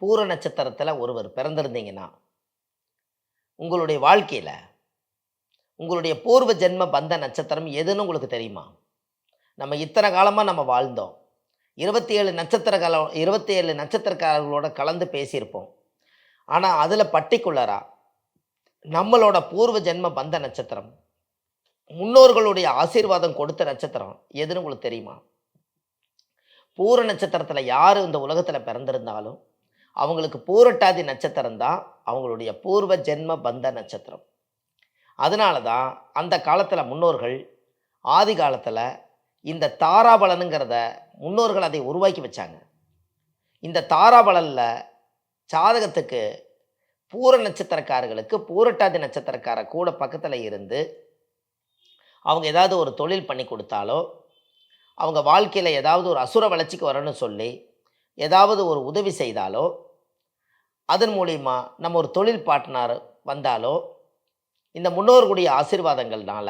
பூர நட்சத்திரத்தில் ஒருவர் பிறந்திருந்தீங்கன்னா உங்களுடைய வாழ்க்கையில் உங்களுடைய பூர்வ ஜென்ம பந்த நட்சத்திரம் எதுன்னு உங்களுக்கு தெரியுமா? நம்ம இத்தனை காலமாக நம்ம வாழ்ந்தோம். இருபத்தி ஏழு நட்சத்திர இருபத்தி ஏழு நட்சத்திரக்காரர்களோட கலந்து பேசியிருப்போம். ஆனால் அதில் பர்டிகுலராக நம்மளோட பூர்வ ஜென்ம பந்த நட்சத்திரம் முன்னோர்களுடைய ஆசீர்வாதம் கொடுத்த நட்சத்திரம் எதுன்னு உங்களுக்கு தெரியுமா? பூர நட்சத்திரத்தில் யார் இந்த உலகத்தில் பிறந்திருந்தாலும் அவங்களுக்கு பூரட்டாதி நட்சத்திரம் தான் அவங்களுடைய பூர்வ ஜென்ம பந்த நட்சத்திரம். அதனால தான் அந்த காலத்தில் முன்னோர்கள் ஆதி காலத்தில் இந்த தாராபலனுங்கிறத முன்னோர்கள் அதை உருவாக்கி வச்சாங்க. இந்த தாராபலனில் சாதகத்துக்கு பூர நட்சத்திரக்காரர்களுக்கு பூரட்டாதி நட்சத்திரக்கார கூட பக்கத்தில் இருந்து அவங்க ஏதாவது ஒரு தொழில் பண்ணி கொடுத்தாலோ அவங்க வாழ்க்கையில் ஏதாவது ஒரு அசுர வளர்ச்சிக்கு வரணும்னு சொல்லி ஏதாவது ஒரு உதவி செய்தாலோ அதன் மூலிமா நம்ம ஒரு தொழில் பாட்னார் வந்தாலோ இந்த முன்னோர்களுடைய ஆசீர்வாதங்கள்னால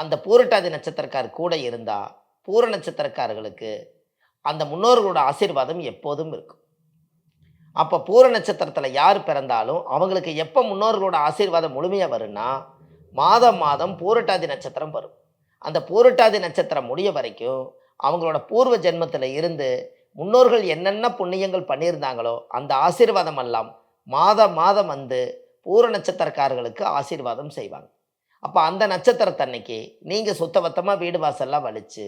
அந்த பூரட்டாதி நட்சத்திரக்கார் கூட இருந்தால் பூர நட்சத்திரக்காரர்களுக்கு அந்த முன்னோர்களோட ஆசீர்வாதம் எப்போதும் இருக்கும். அப்போ பூர நட்சத்திரத்தில் யார் பிறந்தாலும் அவங்களுக்கு எப்போ முன்னோர்களோட ஆசீர்வாதம் முழுமையாக வரும்னா மாதம் மாதம் பூரட்டாதி நட்சத்திரம் வரும். அந்த பூரட்டாதி நட்சத்திரம் முடிய வரைக்கும் அவங்களோட பூர்வ ஜென்மத்தில் இருந்து முன்னோர்கள் என்னென்ன புண்ணியங்கள் பண்ணியிருந்தாங்களோ அந்த ஆசீர்வாதம் எல்லாம் மாதம் மாதம் வந்து பூர நட்சத்திரக்காரர்களுக்கு ஆசீர்வாதம் செய்வாங்க. அப்போ அந்த நட்சத்திரத்தன்னைக்கு நீங்கள் சுத்தபத்தமாக வீடு வாசல்லாம் வலித்து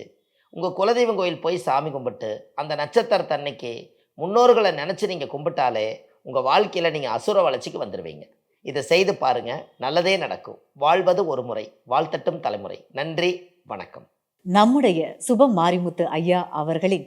உங்கள் குலதெய்வம் கோயில் போய் சாமி கும்பிட்டு அந்த நட்சத்திரத்தன்னைக்கு முன்னோர்களை நினச்சி நீங்கள் கும்பிட்டாலே உங்கள் வாழ்க்கையில் நீங்கள் அசுர வளர்ச்சிக்கு வந்துடுவீங்க இதை செய்து பாருங்கள் நல்லதே நடக்கும். வாழ்வது ஒரு முறை வாழ்த்தட்டும் தலைமுறை. நன்றி வணக்கம். நம்முடைய சுபம் மாரிமுத்து ஐயா அவர்களின்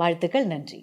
வாழ்த்துக்கள் நன்றி.